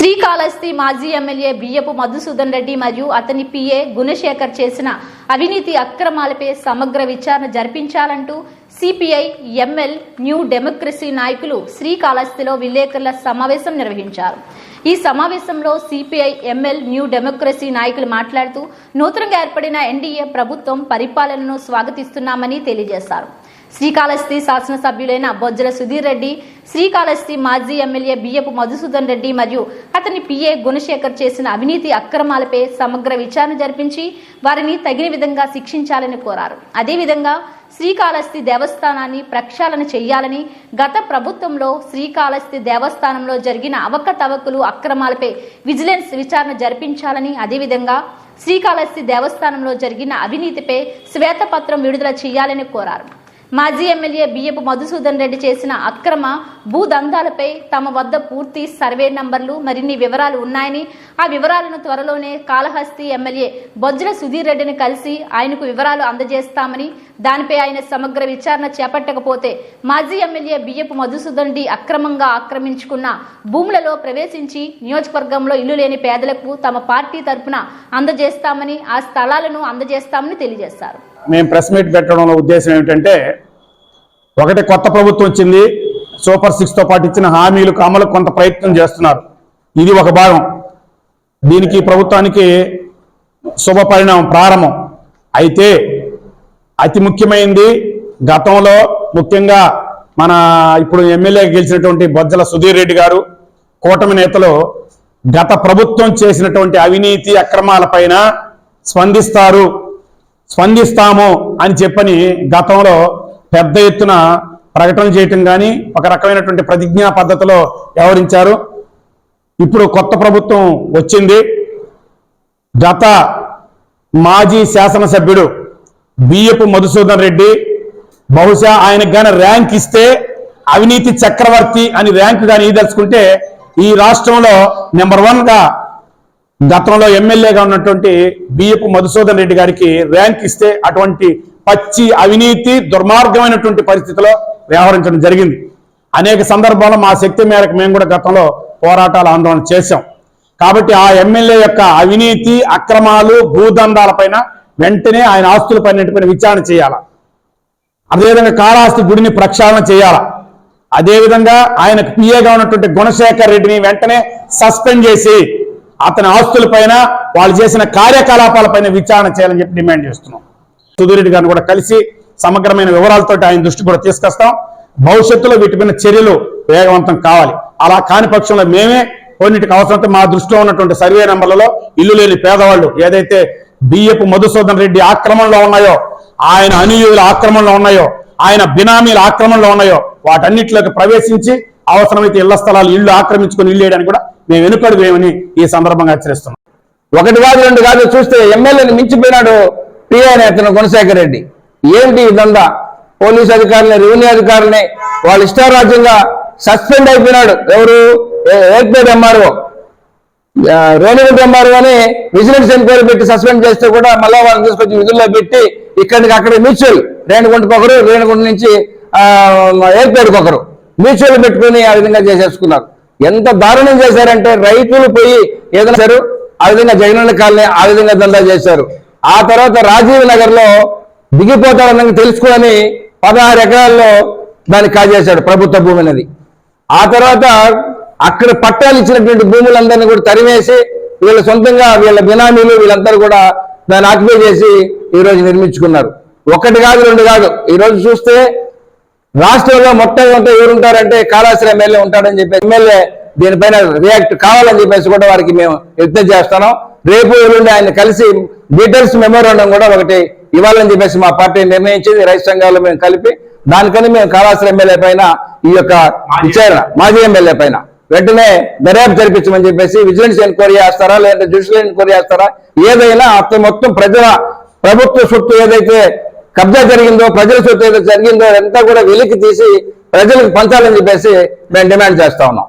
శ్రీకాళహస్తి మాజీ ఎమ్మెల్యే బియ్యపు మధుసూదన్ రెడ్డి మరియు అతని పిఏ గుణశేఖర్ చేసిన అవినీతి అక్రమాలపై సమగ్ర విచారణ జరిపించాలంటూ సిపిఐ ఎంఎల్ న్యూ డెమోక్రసీ నాయకులు శ్రీకాళహస్తిలో విలేకరుల సమావేశం నిర్వహించారు. ఈ సమావేశంలో సిపిఐ ఎంఎల్ న్యూ డెమోక్రసీ నాయకులు మాట్లాడుతూ నూతనంగా ఏర్పడిన ఎన్డీఏ ప్రభుత్వం పరిపాలనను స్వాగతిస్తున్నామని తెలియజేశారు. శ్రీకాళహస్తి శాసనసభ్యులైన బొజ్జల సుధీర్ రెడ్డి శ్రీకాళహస్తి మాజీ ఎమ్మెల్యే బియ్యపు మధుసూదన్ రెడ్డి మరియు అతని పిఏ గుణశేఖర్ చేసిన అవినీతి అక్రమాలపై సమగ్ర విచారణ జరిపించి వారిని తగిన విధంగా శిక్షించాలని కోరారు. అదేవిధంగా శ్రీకాళహస్తి దేవస్థానాన్ని ప్రక్షాళన చేయాలని గత ప్రభుత్వంలో శ్రీకాళహస్తి దేవస్థానంలో జరిగిన అవకతవకలు అక్రమాలపై విజిలెన్స్ విచారణ జరిపించాలని అదేవిధంగా శ్రీకాళహస్తి దేవస్థానంలో జరిగిన అవినీతిపై శ్వేతపత్రం విడుదల చేయాలని కోరారు. మాజీ ఎమ్మెల్యే బియ్యపు మధుసూదన్ రెడ్డి చేసిన అక్రమ భూదందాలపై తమ వద్ద పూర్తి సర్వే నంబర్లు మరిన్ని వివరాలు ఉన్నాయని ఆ వివరాలను త్వరలోనే కాళహస్తి ఎమ్మెల్యే బొజ్జల సుధీర్ రెడ్డిని కలిసి ఆయనకు వివరాలు అందజేస్తామని దానిపై ఆయన సమగ్ర విచారణ చేపట్టకపోతే మాజీ ఎమ్మెల్యే బియ్యపు మధుసూదన్ రెడ్డి అక్రమంగా ఆక్రమించుకున్న భూములలో ప్రవేశించి నియోజకవర్గంలో ఇల్లు లేని పేదలకు తమ పార్టీ తరపున అందజేస్తామని ఆ స్థలాలను అందజేస్తామని తెలియజేశారు. మేము ప్రెస్ మీట్ పెట్టడంలో ఉద్దేశం ఏమిటంటే ఒకటి కొత్త ప్రభుత్వం వచ్చింది. సూపర్ సిక్స్తో పాటు ఇచ్చిన హామీలకు అమలు కొంత ప్రయత్నం చేస్తున్నారు. ఇది ఒక భాగం. దీనికి ప్రభుత్వానికి శుభ పరిణామం ప్రారంభం. అయితే అతి ముఖ్యమైనది గతంలో ముఖ్యంగా మన ఇప్పుడు ఎమ్మెల్యే గెలిచినటువంటి బొజ్జల సుధీర్ రెడ్డి గారు కూటమి నేతలు గత ప్రభుత్వం చేసినటువంటి అవినీతి అక్రమాలపైన స్పందిస్తారు. స్పందిస్తాము అని చెప్పని గతంలో పెద్ద ఎత్తున ప్రకటన చేయటం కానీ ఒక రకమైనటువంటి ప్రతిజ్ఞా పద్ధతిలో వ్యవహరించారు. ఇప్పుడు కొత్త ప్రభుత్వం వచ్చింది. గత మాజీ శాసనసభ్యుడు బియ్యపు మధుసూదన్ రెడ్డి బహుశా ఆయనకు కానీ ర్యాంక్ ఇస్తే అవినీతి చక్రవర్తి అని ర్యాంక్ కానీ ఇదలుచుకుంటే ఈ రాష్ట్రంలో నెంబర్ వన్గా గతంలో ఎమ్మెల్యేగా ఉన్నటువంటి బియ్యపు మధుసూదన్ రెడ్డి గారికి ర్యాంక్ ఇస్తే అటువంటి పచ్చి అవినీతి దుర్మార్గమైనటువంటి పరిస్థితిలో వ్యవహరించడం జరిగింది. అనేక సందర్భాల్లో మా శక్తి మేరకు మేము కూడా గతంలో పోరాటాలు ఆందోళన చేశాం. కాబట్టి ఆ ఎమ్మెల్యే యొక్క అవినీతి అక్రమాలు భూదందాలపైన వెంటనే ఆయన ఆస్తులపైన విచారణ చేయాల? అదేవిధంగా కాళాస్తి గుడిని ప్రక్షాళన చేయాల? అదేవిధంగా ఆయనకు పిఏగా ఉన్నటువంటి గుణశేఖర్ రెడ్డిని వెంటనే సస్పెండ్ చేసి అతని ఆస్తులపైన వాళ్ళు చేసిన కార్యకలాపాలపైన విచారణ చేయాలని చెప్పి డిమాండ్ చేస్తున్నాం. సుధీరెడ్డి గారిని కూడా కలిసి సమగ్రమైన వివరాలతో ఆయన దృష్టి కూడా తీసుకొస్తాం. భవిష్యత్తులో వీటిపైన చర్యలు వేగవంతం కావాలి. అలా కాని పక్షంలో మేమే కొన్నిటికి అవసరమైతే మా దృష్టిలో ఉన్నటువంటి సర్వే నెంబర్లలో ఇల్లు లేని పేదవాళ్ళు ఏదైతే బియ్యపు మధుసూదన్ రెడ్డి ఆక్రమణలో ఉన్నాయో ఆయన అనుయుల ఆక్రమణలో ఉన్నాయో ఆయన బినామీల ఆక్రమణలో ఉన్నాయో వాటన్నిటిలోకి ప్రవేశించి అవసరమైతే ఇళ్ళ స్థలాలు ఇల్లు ఆక్రమించుకొని ఇల్లు వేయడానికి కూడా మేము వెనుకడువేమని ఈ సందర్భంగా హెచ్చరిస్తున్నాం. ఒకటి కాదు రెండు కాదు చూస్తే ఎమ్మెల్యేని మించిపోయినాడు. పిఐ నేతను గుణశేఖర్ రెడ్డి ఏంటి ఇదంతా? పోలీస్ అధికారులని రెవెన్యూ అధికారులని వాళ్ళ ఇష్టారాజ్యంగా సస్పెండ్ అయిపోయినాడు. ఎవరు? ఏర్పేడ్ ఎంఆర్ఓ. రేణుగుంట ఎంఆర్ఓ అని విజిలెన్స్ ఎంక్వైరీ పెట్టి సస్పెండ్ చేస్తే కూడా మళ్ళా వాళ్ళని తీసుకొచ్చి విధుల్లో పెట్టి ఇక్కడికి అక్కడ మ్యూచువల్ రేణుగుంటకు ఒకరు రేణుగుంట నుంచి ఏర్పేడుకు ఒకరు. మ్యూచువల్ పెట్టుకుని ఆ విధంగా చేసేసుకున్నారు. ఎంత దారుణం చేశారంటే రైతులు పోయి ఏదైనా ఆ విధంగా జగనన్న కాలనీ ఆ విధంగా దందా చేశారు. ఆ తర్వాత రాజీవ్ నగర్లో దిగిపోతారని తెలుసుకొని పదహారు ఎకరాల్లో దాన్ని కాజేశాడు ప్రభుత్వ భూమి అనేది. ఆ తర్వాత అక్కడ పట్టాలు ఇచ్చినటువంటి భూములందరినీ కూడా తరిమేసి వీళ్ళ సొంతంగా వీళ్ళ బినామీలు వీళ్ళందరూ కూడా దాన్ని ఆక్యుపై చేసి ఈరోజు నిర్మించుకున్నారు. ఒకటి కాదు రెండు కాదు. ఈరోజు చూస్తే రాష్ట్రంలో మొట్టమొదటి ఎవరు ఉంటారంటే కాళాశ్రీ ఎమ్మెల్యే ఉంటాడని చెప్పి ఎమ్మెల్యే దీనిపైన రియాక్ట్ కావాలని చెప్పేసి కూడా వారికి మేము యత్నం చేస్తున్నాం. రేపు ఎల్లుండి ఆయన కలిసి డీటెయిల్స్ మెమోరాండం కూడా ఒకటి ఇవ్వాలని చెప్పేసి మా పార్టీ నిర్ణయించింది. రైతు సంఘాలు మేము కలిపి దానికని మేము కాళాశ్రీ ఎమ్మెల్యే పైన ఈ యొక్క విచారణ మాజీ ఎమ్మెల్యే పైన. వెంటనే దర్యాప్తు జరిపించమని చెప్పేసి విజిలెన్స్ ఎంక్వైరీ చేస్తారా లేదంటే జ్యుడిషియల్ ఎంక్వైరీ చేస్తారా ఏదైనా అతను మొత్తం ప్రజల ప్రభుత్వ సొత్తు ఏదైతే కబ్జా జరిగిందో ప్రజల సొత్తు ఏదైతే జరిగిందో అంతా కూడా వెలికి తీసి ప్రజలకు పంచాలని చెప్పేసి మేము డిమాండ్ చేస్తా ఉన్నాం.